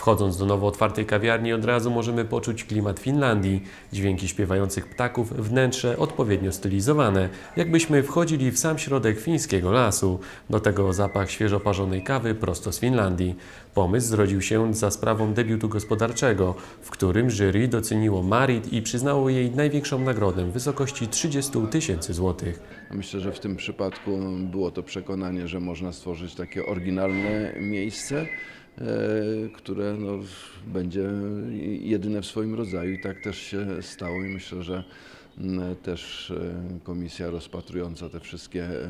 Wchodząc do nowo otwartej kawiarni od razu możemy poczuć klimat Finlandii. Dźwięki śpiewających ptaków, wnętrze odpowiednio stylizowane, jakbyśmy wchodzili w sam środek fińskiego lasu. Do tego zapach świeżo parzonej kawy prosto z Finlandii. Pomysł zrodził się za sprawą debiutu gospodarczego, w którym jury doceniło Marit i przyznało jej największą nagrodę w wysokości 30 tysięcy złotych. Myślę, że w tym przypadku było to przekonanie, że można stworzyć takie oryginalne miejsce, które no, będzie jedyne w swoim rodzaju i tak też się stało i myślę, że też e, komisja rozpatrująca te wszystkie e,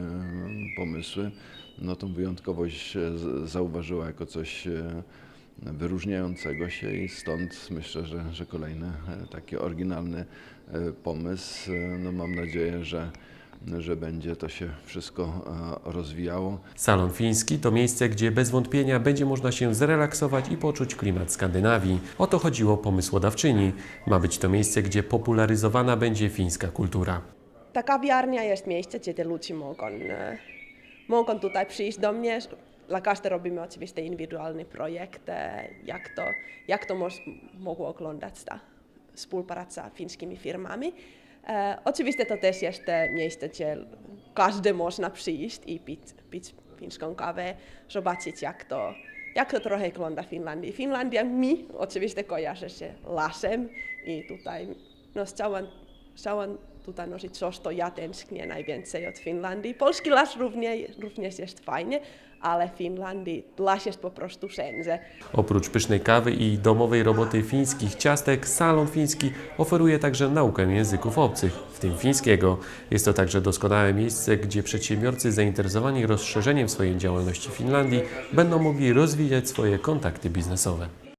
pomysły, no tą wyjątkowość e, zauważyła jako coś e, wyróżniającego się i stąd myślę, że, że kolejny e, taki oryginalny e, pomysł. E, No mam nadzieję, że, że będzie to się wszystko e, rozwijało. Salon fiński to miejsce, gdzie bez wątpienia będzie można się zrelaksować i poczuć klimat Skandynawii. O to chodziło pomysłodawczyni. Ma być to miejsce, gdzie popularyzowana będzie fińska kultura. Ta kawiarnia jest miejsce, gdzie te ludzie mogą, e, mogą tutaj przyjść do mnie. Dla każdego robimy oczywiście indywidualny projekt, e, jak to, jak to mogło oglądać ta współpraca z fińskimi firmami. E, oczywiście to też jest miejsce, gdzie każdy można przyjść i pić, pić fińską kawę, zobaczyć jak to, jak to trochę wygląda w Finlandii. Finlandia mi oczywiście kojarzy się lasem i tutaj no, chciałam, chciałam tutaj nosić coś, to ja tęsknię najwięcej od Finlandii. Polski las również, również jest fajny, ale Finlandii las jest po prostu wszędzie. Oprócz pysznej kawy i domowej roboty fińskich ciastek, salon fiński oferuje także naukę języków obcych, w tym fińskiego. Jest to także doskonałe miejsce, gdzie przedsiębiorcy zainteresowani rozszerzeniem swojej działalności w Finlandii będą mogli rozwijać swoje kontakty biznesowe.